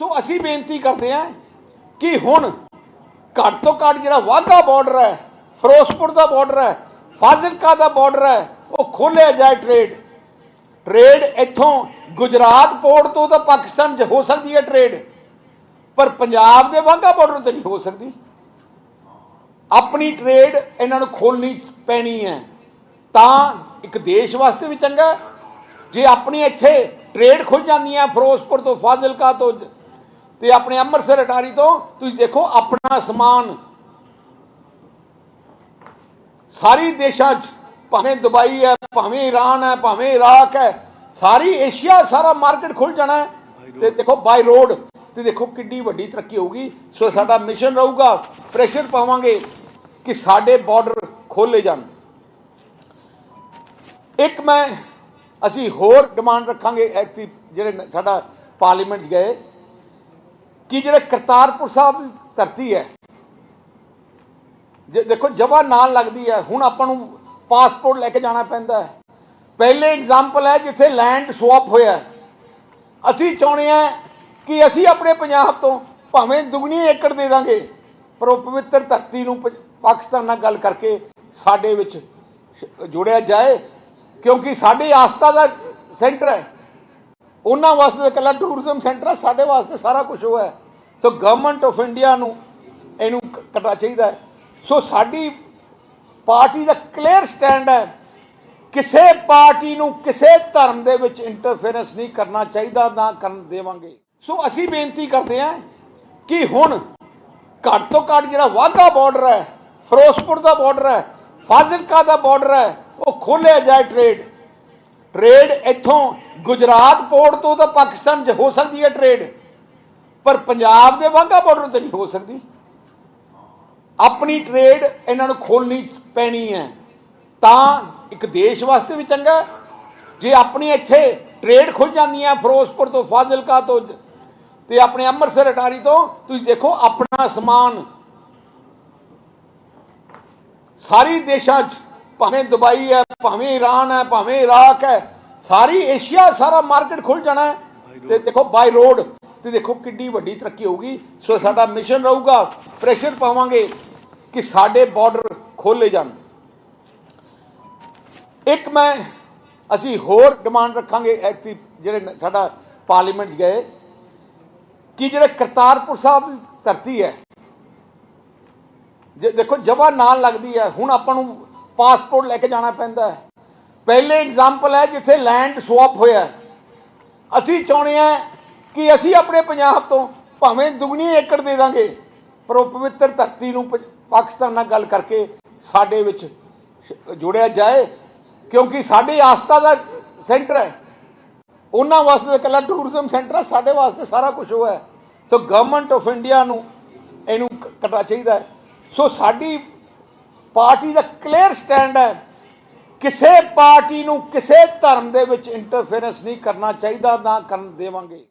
ਸੋ ਅਸੀਂ ਬੇਨਤੀ ਕਰਦੇ ਹਾਂ ਕਿ ਹੁਣ ਘੱਟ ਤੋਂ ਘੱਟ ਜਿਹੜਾ ਵਾਹਗਾ ਬਾਰਡਰ ਹੈ, ਫਿਰੋਜ਼ਪੁਰ ਦਾ ਬਾਰਡਰ ਹੈ, ਫਾਜ਼ਿਲਕਾ ਦਾ ਬਾਰਡਰ ਹੈ, ਉਹ ਖੋਲਿਆ ਜਾਏ ਟ੍ਰੇਡ ਟ੍ਰੇਡ ਇੱਥੋਂ ਗੁਜਰਾਤ ਪੋਰਟ ਤੋਂ ਤਾਂ ਪਾਕਿਸਤਾਨ 'ਚ ਹੋ ਸਕਦੀ ਹੈ ਟ੍ਰੇਡ ਪਰ ਪੰਜਾਬ ਦੇ ਵਾਹਗਾ ਬਾਰਡਰ ਤੇ ਨਹੀਂ ਹੋ ਸਕਦੀ। ਆਪਣੀ ਟ੍ਰੇਡ ਇਹਨਾਂ ਨੂੰ ਖੋਲਣੀ ਪੈਣੀ ਹੈ। ਤਾਂ ਇੱਕ ਦੇਸ਼ ਵਾਸਤੇ ਵੀ ਚੰਗਾ ਜੇ ਆਪਣੀ ਇੱਥੇ ਟ੍ਰੇਡ ਖੁੱਲ ਜਾਂਦੀ ਹੈ, ਫਿਰੋਜ਼ਪੁਰ ਤੋਂ ਫਾਜ਼ਿਲਕਾ ਤੋਂ ਤੇ ਆਪਣੇ ਅੰਮ੍ਰਿਤਸਰ ਅਟਾਰੀ ਤੋਂ ਤੁਸੀਂ ਦੇਖੋ ਆਪਣਾ ਸਮਾਨ। ਸਾਰੀ ਦੇਸ਼ਾਂ 'ਚ ਭਾਵੇਂ ਦੁਬਈ ਹੈ ਭਾਵੇਂ ਈਰਾਨ ਹੈ ਭਾਵੇਂ ਇਰਾਕ ਹੈ ਸਾਰੀ ਏਸ਼ੀਆ ਸਾਰਾ ਮਾਰਕੀਟ ਖੁੱਲ ਜਾਣਾ ਹੈ। ਤੇ ਦੇਖੋ ਬਾਈ ਰੋਡ ਤੇ ਦੇਖੋ ਕਿੰਨੀ ਵੱਡੀ ਤਰੱਕੀ ਹੋਊਗੀ। ਸੋ ਸਾਡਾ ਮਿਸ਼ਨ ਰਹੂਗਾ ਪ੍ਰੈਸ਼ਰ ਪਾਵਾਂਗੇ ਕਿ ਸਾਡੇ ਬਾਰਡਰ ਖੋਲੇ ਜਾਣ। ਇੱਕ ਮੈਂ ਅਸੀਂ ਹੋਰ ਡਿਮਾਂਡ ਰੱਖਾਂਗੇ ਐਕਟੀ ਜਿਹੜੇ ਸਾਡਾ ਪਾਰਲੀਮੈਂਟ ਗਏ। ਕਿ ਜਿਹੜੇ ਕਰਤਾਰਪੁਰ ਸਾਹਿਬ ਦੀ ਧਰਤੀ ਹੈ, ਜੇ ਦੇਖੋ ਜਗ੍ਹਾ ਨਾਲ ਲੱਗਦੀ ਹੈ, ਹੁਣ ਆਪਾਂ ਨੂੰ ਪਾਸਪੋਰਟ ਲੈ ਕੇ ਜਾਣਾ ਪੈਂਦਾ ਹੈ। ਪਹਿਲੇ ਐਗਜ਼ਾਮਪਲ ਹੈ ਜਿੱਥੇ ਲੈਂਡ ਸਵਾਪ ਹੋਇਆ ਅਸੀਂ ਚਾਹੁੰਦੇ ਹਾਂ ਕਿ ਅਸੀਂ ਆਪਣੇ ਪੰਜਾਬ ਤੋਂ ਭਾਵੇਂ ਦੁਗਣੀ ਏਕੜ ਦੇ ਦਾਂਗੇ, ਪਰ ਉਹ ਪਵਿੱਤਰ ਧਰਤੀ ਨੂੰ ਪਾਕਿਸਤਾਨ ਨਾਲ ਗੱਲ ਕਰਕੇ ਸਾਡੇ ਵਿੱਚ ਜੋੜਿਆ ਜਾਏ, ਕਿਉਂਕਿ ਸਾਡੀ ਆਸਥਾ ਦਾ ਸੈਂਟਰ ਹੈ। ਉਹਨਾਂ ਵਾਸਤੇ ਤਾਂ ਇਕੱਲਾ ਟੂਰਿਜ਼ਮ ਸੈਂਟਰ ਸਾਡੇ ਵਾਸਤੇ ਸਾਰਾ ਕੁਝ ਉਹ ਹੈ। ਸੋ ਗਵਰਨਮੈਂਟ ਆਫ ਇੰਡੀਆ ਨੂੰ ਇਹਨੂੰ ਕਰਨਾ ਚਾਹੀਦਾ ਹੈ। ਸੋ ਸਾਡੀ ਪਾਰਟੀ ਦਾ ਕਲੀਅਰ ਸਟੈਂਡ ਹੈ, ਕਿਸੇ ਪਾਰਟੀ ਨੂੰ ਕਿਸੇ ਧਰਮ ਦੇ ਵਿੱਚ ਇੰਟਰਫੇਰੈਂਸ ਨਹੀਂ ਕਰਨਾ ਚਾਹੀਦਾ, ਨਾ ਕਰਨ ਦੇਵਾਂਗੇ। ਸੋ ਅਸੀਂ ਬੇਨਤੀ ਕਰਦੇ ਹਾਂ ਕਿ ਹੁਣ ਘੱਟ ਤੋਂ ਘੱਟ ਜਿਹੜਾ ਵਾਹਗਾ ਬਾਰਡਰ ਹੈ, ਫਿਰੋਜ਼ਪੁਰ ਦਾ ਬਾਰਡਰ ਹੈ, ਫਾਜ਼ਿਲਕਾ ਦਾ ਬਾਰਡਰ ਹੈ, ਉਹ ਖੋਲਿਆ ਜਾਏ ਟ੍ਰੇਡ ਟ੍ਰੇਡ ਇੱਥੋਂ ਗੁਜਰਾਤ ਪੋਰਟ ਤੋਂ ਤਾਂ ਪਾਕਿਸਤਾਨ 'ਚ ਹੋ ਸਕਦੀ ਹੈ ਟ੍ਰੇਡ, ਪਰ ਪੰਜਾਬ ਦੇ ਵਾਹਗਾ ਬਾਰਡਰ ਤੇ ਨਹੀਂ ਹੋ ਸਕਦੀ। ਆਪਣੀ ਟ੍ਰੇਡ ਇਹਨਾਂ ਨੂੰ ਖੋਲਣੀ ਪੈਣੀ ਹੈ। ਤਾਂ ਇੱਕ ਦੇਸ਼ ਵਾਸਤੇ ਵੀ ਚੰਗਾ ਜੇ ਆਪਣੀ ਇੱਥੇ ਟ੍ਰੇਡ ਖੁੱਲ ਜਾਂਦੀ ਹੈ ਫਿਰੋਜ਼ਪੁਰ ਤੋਂ, ਫਾਜ਼ਿਲਕਾ ਤੋਂ ਤੇ ਆਪਣੇ ਅੰਮ੍ਰਿਤਸਰ ਅਟਾਰੀ ਤੋਂ, ਤੁਸੀਂ ਦੇਖੋ ਆਪਣਾ ਸਮਾਨ ਸਾਰੀ ਦੇਸ਼ਾਂ 'ਚ ਭਾਵੇਂ ਦੁਬਈ ਹੈ ਭਾਵੇਂ ਈਰਾਨ ਹੈ ਭਾਵੇਂ ਇਰਾਕ ਹੈ ਸਾਰੀ ਏਸ਼ੀਆ ਸਾਰਾ ਮਾਰਕੀਟ ਖੁੱਲ ਜਾਣਾ ਤੇ ਦੇਖੋ ਬਾਈ ਰੋਡ ਤੇ ਦੇਖੋ ਕਿੰਨੀ ਵੱਡੀ ਤਰੱਕੀ ਹੋਊਗੀ। ਸੋ ਸਾਡਾ ਮਿਸ਼ਨ ਰਹੂਗਾ ਪ੍ਰੈਸ਼ਰ ਪਾਵਾਂਗੇ ਕਿ ਸਾਡੇ ਬਾਰਡਰ ਖੋਲੇ ਜਾਣ। ਇੱਕ ਮੈਂ ਅਸੀਂ ਹੋਰ ਡਿਮਾਂਡ ਰੱਖਾਂਗੇ ਐਕਟੀ ਜਿਹੜੇ ਸਾਡਾ ਪਾਰਲੀਮੈਂਟ ਗਏ ਕਿ ਜਿਹੜੇ ਕਰਤਾਰਪੁਰ ਸਾਹਿਬ ਦੀ ਧਰਤੀ ਹੈ। ਜੇ ਦੇਖੋ ਜਗ੍ਹਾ ਨਾਲ ਲੱਗਦੀ ਹੈ। ਹੁਣ ਆਪਾਂ ਨੂੰ ਪਾਸਪੋਰਟ ਲੈ ਕੇ ਜਾਣਾ ਪੈਂਦਾ ਹੈ। ਪਹਿਲੇ ਐਗਜ਼ਾਮਪਲ ਹੈ ਜਿੱਥੇ ਲੈਂਡ ਸਵਾਪ ਹੋਇਆ ਅਸੀਂ ਚਾਹੁੰਦੇ ਹਾਂ ਕਿ ਅਸੀਂ ਆਪਣੇ ਪੰਜਾਬ ਤੋਂ ਭਾਵੇਂ ਦੁਗਣੀ ਏਕੜ ਦੇ ਦਾਂਗੇ, ਪਰ ਉਹ ਪਵਿੱਤਰ ਧਰਤੀ ਨੂੰ ਪਾਕਿਸਤਾਨ ਨਾਲ ਗੱਲ ਕਰਕੇ ਸਾਡੇ ਵਿੱਚ ਜੋੜਿਆ ਜਾਏ, ਕਿਉਂਕਿ ਸਾਡੀ ਆਸਥਾ ਦਾ ਸੈਂਟਰ ਹੈ। ਉਹਨਾਂ ਵਾਸਤੇ ਤਾਂ ਇਕੱਲਾ ਟੂਰਿਜ਼ਮ ਸੈਂਟਰ ਹੈ, ਸਾਡੇ ਵਾਸਤੇ ਸਾਰਾ ਕੁਝ ਉਹ ਹੈ। ਸੋ ਗਵਰਨਮੈਂਟ ਆਫ ਇੰਡੀਆ ਨੂੰ ਇਹਨੂੰ ਕ- ਕਰਨਾ ਚਾਹੀਦਾ ਸੋ ਸਾਡੀ ਪਾਰਟੀ ਦਾ ਕਲੀਅਰ ਸਟੈਂਡ ਹੈ। ਕਿਸੇ ਪਾਰਟੀ ਨੂੰ ਕਿਸੇ ਧਰਮ ਦੇ ਵਿੱਚ ਇੰਟਰਫੇਰੈਂਸ ਨਹੀਂ ਕਰਨਾ ਚਾਹੀਦਾ, ਨਾ ਕਰਨ ਦੇਵਾਂਗੇ।